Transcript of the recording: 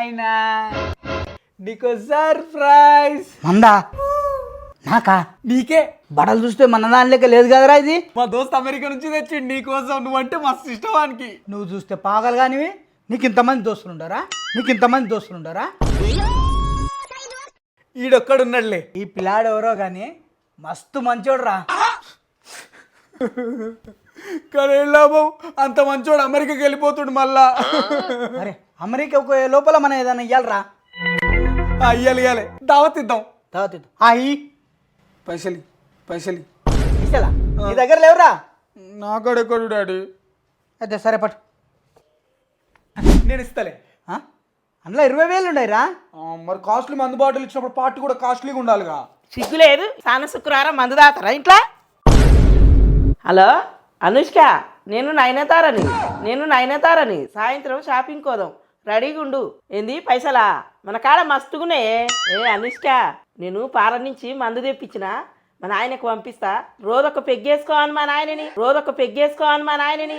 నాయనా. నీకు సర్ప్రైజ్ మందా? నాకా? నీకే? బట్టలు చూస్తే మన దానిలోకి లేదు కదరా ఇది? మా దోస్త్ అమెరికా నుంచి తెచ్చి నీకోసం నువ్వంటే మస్తు ఇష్టవానికి. నువ్వు చూస్తే పాగలు కానివి నీకు ఇంతమంది దోస్తులు ఉండరా? నీకు ఇంతమంది దోస్తులు ఉండరా? ఈడొక్కడున్నాడులే. ఈ పిల్లాడు ఎవరో కానీ మస్తు మంచోడురా. కానీ ఏం లాభం? అంత మంచోడు అమెరికాకి వెళ్ళిపోతుండు మళ్ళా. అరే అమెరికా పోయే లోపల మనం ఏదైనా ఇవ్వాలరా ఆ, ఇయ్యాలి ఇయ్యాలి. దావత్ ఇద్దాం. తర్వాత ఇద్దాం. ఈ పైసలి పైసలి ఇస్తలా? నీ దగ్గర లేవురా? నాకడెక్కడు డాడీ? అయితే సరే పట్టు. నేను ఇస్తలే? అందులో ఇరవై వేలు ఉన్నాయిరా. మరి కాస్ట్లీ మందు బాటిల్ ఇచ్చినప్పుడు పార్టీ కూడా కాస్ట్లీగా ఉండాలిగా. సిగ్గు లేదు. సాన శుక్రవారం మందు తాతారా ఇంట్లో? హలో అనుష్క నేను నయనతారని. నేను నయనతారని. సాయంత్రం షాపింగ్ కోదాం. రెడీగా ఉండు ఏంది పైసలా? మన కాడ మస్తుగునే. ఏ అనుష్క నేను పార నుంచి మందు తెప్పించిన. మా నాయనకు పంపిస్తా. రోజొక పెగ్గేసుకోవాలి మా నాయనని. రోజొక పెగ్గేసుకోవాలి మా నాయనని.